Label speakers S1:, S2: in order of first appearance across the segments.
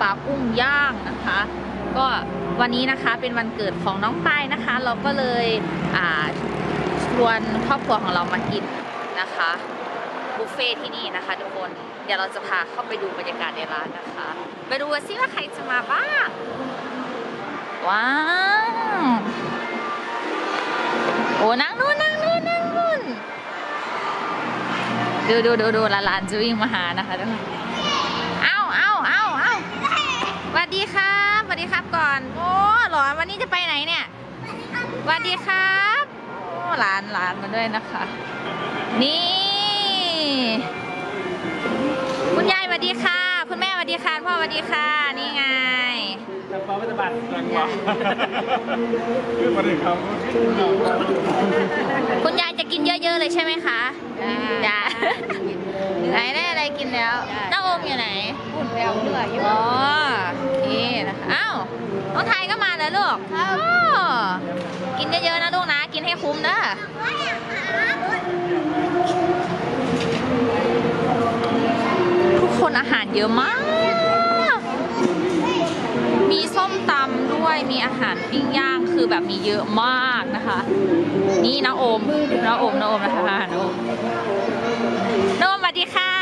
S1: อาปากุ้งย่างนะคะ ก็วันนี้นะคะเป็นวันเกิดของน้องปายนะคะ เราก็เลยชวนครอบครัวของเรามากินนะคะบุฟเฟ่ที่นี่นะคะ ทุกคนเดี๋ยวเราจะพาเข้าไปดูบรรยากาศในร้านนะคะไปดูซิว่าใครจะมาบ้างว้าวโอ้นั่งนู่นนั่งนู่นนั่งนู่นดูดูดูดูหลานจะวิ่งมาหานะคะทุกคนเอ้าเอ้าเอ้าเอ้าสวัสดีครับสวัสดีครับก่อน โอ้หลอน วันนี้จะไปไหนเนี่ยสวัสดีครับโอ้หลานหลานมาด้วยนะคะ นี่ คุณยายสวัสดีค่ะ คุณแม่สวัสดีค่ะพ่อสวัสดีค่ะ นี่ไง
S2: แต่ปาวัตบัตรหลังว่าคือประเด็นครับ
S1: คุณยายจะกินเยอะ ๆ เลยใช่ไหมคะจ้าไหนได้อะไรกินแล้วน้าโอมอยู่ไหน
S3: อุ่นแววเหลืออยู่
S1: อ๋อ องไทยก็มาแล้วลูกอ๋อกินเยอะๆนะลูกนะ กินให้คุ้มเด้อทุกคนอาหารเยอะมาก มีส้มตำด้วย มีอาหารปิ้งย่าง คือแบบมีเยอะมากนะคะ นี่นะโอมนะโอมนะโอมนะคะนะโอมนะโอมสวัสดีค่ะ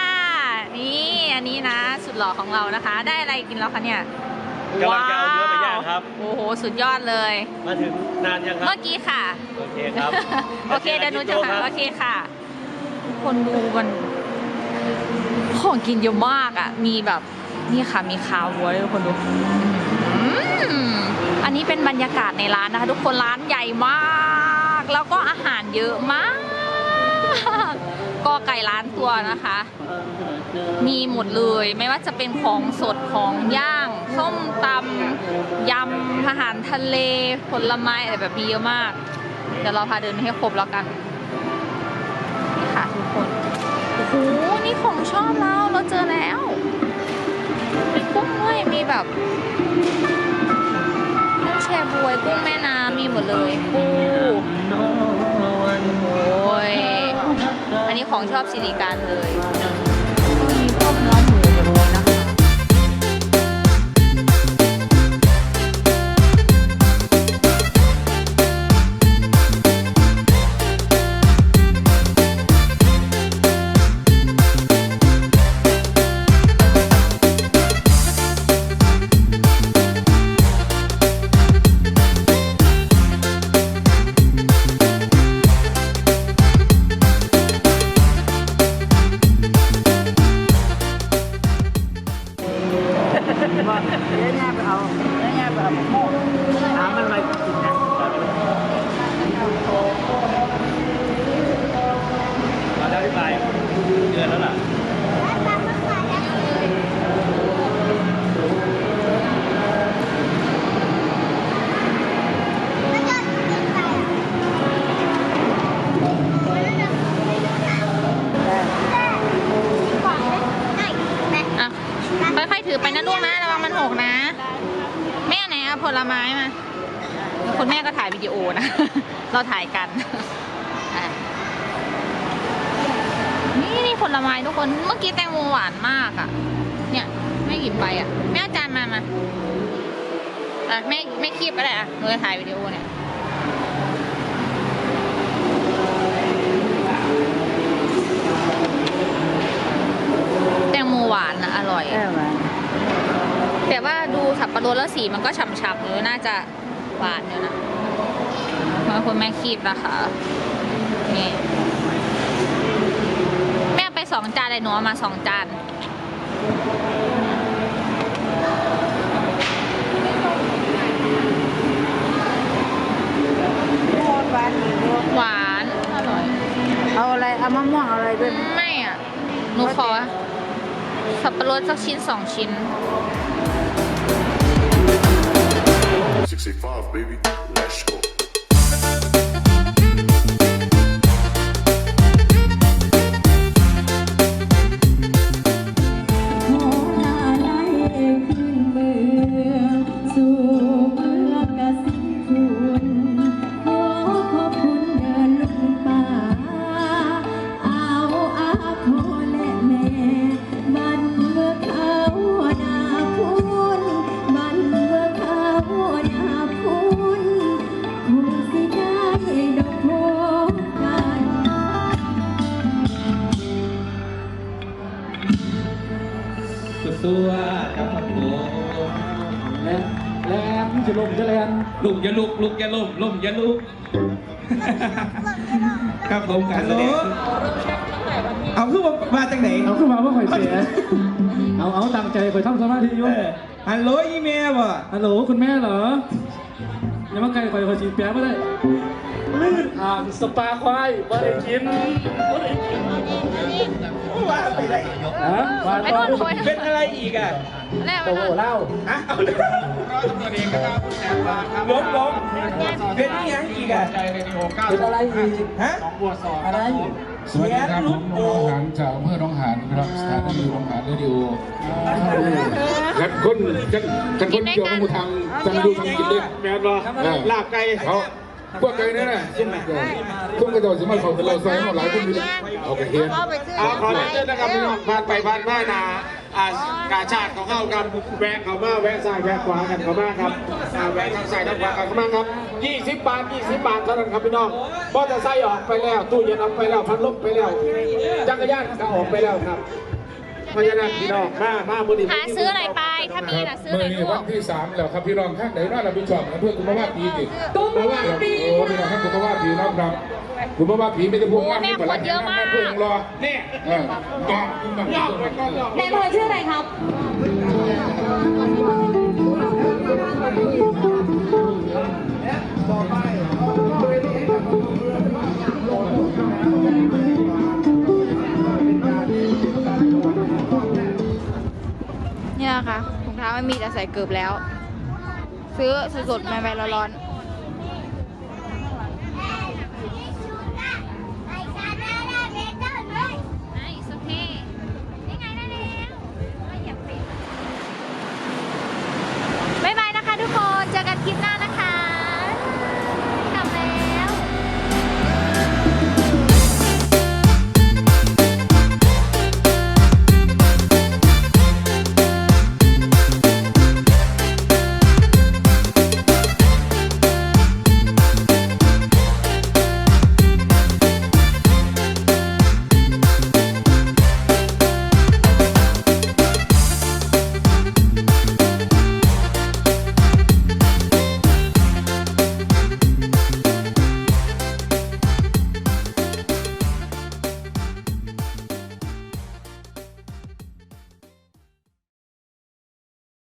S1: นี่อันนี้นะ สุดหล่อของเรานะคะ ได้อะไรกินแล้วคะเนี่ย
S2: กำลังจะเอาเนื้อไปย่างครับ
S1: โอ้โห สุดยอดเลย
S2: มาถึงนานยังครั
S1: เมื่
S2: บ
S1: อกี้ค่ะ
S2: โอเคครับ
S1: โอเคเดี๋ยวหนูจะ
S2: ค
S1: หา
S2: รับ
S1: โอเคค่ะ คนดูมันของกินเยอะมากอะ มีแบบนี่ค่ะมีคาวัวด้วยทุกคนดูอืมอันนี้เป็นบรรยากาศในร้านนะคะ ทุกคนร้านใหญ่มาก แล้วก็อาหารเยอะมาก ก็ไก่ร้านตัวนะคะ มีหมดเลยไม่ว่าจะเป็นของสดของย่างส้มตำยำอาหารทะเลผลไม้อะไรแบบนี้เยอะมาก เดี๋ยวเราพาเดินให้ครบแล้วกันนี่ค่ะทุกคนโอ้โหนี่ของชอบเราเราเจอแล้วมีกุ้งด้วยมีแบบกุ้งแชบวยกุ้งแม่น้ำมีหมดเลยปูโอ้ย อันนี้ ของชอบสิริการเลย นะ
S3: เรา
S1: ถ่ายกันอะนี่นี่ผลไม้ทุกคนเมื่อกี้แตงโมหวานมากอะ เนี่ยแม่หยิบไปอะแม่เอาจานมามาอะแม่แม่คีบอะไรอะหนูจะถ่ายวิดีโอเนี่ยแตงโมหวานนะอร่อย
S3: เออมา
S1: แต่ว่าดูสับปะรดแล้วสีมันก็ฉ่ำๆเลยน่าจะหวานอยู่นะ มาคุณแม่คีบนะคะนี่แม่ไปสองจานเลยหนูเอามาสองจาน
S3: หวานอีกลูก
S1: หวานอร่อย
S3: เอาอะไร เอามะม่วงเอาอะไรด้วยไหม
S1: ไม่อะ หนูขอ สับปะรดสักชิ้นสองชิ้น
S4: 65, baby. Let's go.
S2: สุดตัวครับครับผม
S3: แล้วแล้วจะลงจะแลน
S2: ลุกอย่าลุกลุกอย่าล้มล้มอย่าลุก ครับผมการแสดงเอาคือว่ามาจากไหน
S3: เอาขึ้นมาว่าข่อยเสีย เอาเอาตั้งใจข่อยทำสมาธิอยู่
S2: เออฮัลโหลอีเมลบ่
S3: ฮัลโหลคุณแม่เหรอ อย่ามาไกลข่อยข่อยฉีดแป๊บไม่ได้อ่าสปาควายไม่ได้กินไม่ได้กิน
S2: ว่า ไปไหน
S3: ฮะมา
S1: ไม่โดนโวย
S2: เป็นอะไรอีกอะ
S1: แล้ว
S3: โอ้โหเล่า
S2: ฮะเอาเลยล้มล้มเป็นอีหยังอีกอะ
S3: เป็นอะไรอีก
S2: ฮะ
S3: อะไร
S5: สวัสดีครับผมน้องหานจากอำเภอหนองหานครับสถานีหนองหานเรดิโอกันคนกันกันคนเกี่ยวกับทางจังดูทางกินเล็ก
S2: แม่นบ่ลาบไก่
S5: เขา พวกไก่นั่นน่ะซุ่มซุ่มกระโดดสิมาเขาเป็นเราใส่เขาหลายคนอยู่เอาไปเฮียน
S2: เอาขอเชิญนะครับพี่น้องผ่านไปผ่านมานาอ่ากาชาติของเข้ากันแวะเข้ามาแวะซ้ายแวะขวากันเข้ามาครับอ่าแวะทางซ้ายทางขวากันเข้ามาครับ20บาท20บาทเท่านั้นครับพี่น้องมอเตอร์ไซค์ออกไปแล้วตู้เย็นออกไปแล้วพัดลมไปแล้วจักรยานก็ออกไปแล้วครับ เพราะฉะนั้นพี่น้องมามาบุรี
S1: หาซื้ออะไรไปถ้ามีน่ะซื้อ
S5: เมื่
S1: หน่อย
S5: อนี้
S1: ลู
S5: วั
S1: ก
S5: นที่สามแล้วครับพี่รองข้างไหนน่ารับผิดชอบเพื่อคุณมาว่าปีดิคุณมาว่าปีโอ้พี่รองข้างคุณมาว่าปีน้องครับคุณมาว่าปีไม่ได้พวกงานไม่ผลัดงานเพื่อนรอ
S2: นี่
S5: เออจองคุณบังคับ
S6: นายพลอยชื่ออะไรครับ
S1: เนี่ยค่ะถุงเท้าไม่มีแต่ใส่เกือบแล้ว ซื้อสดๆใหม่ๆร้อนๆ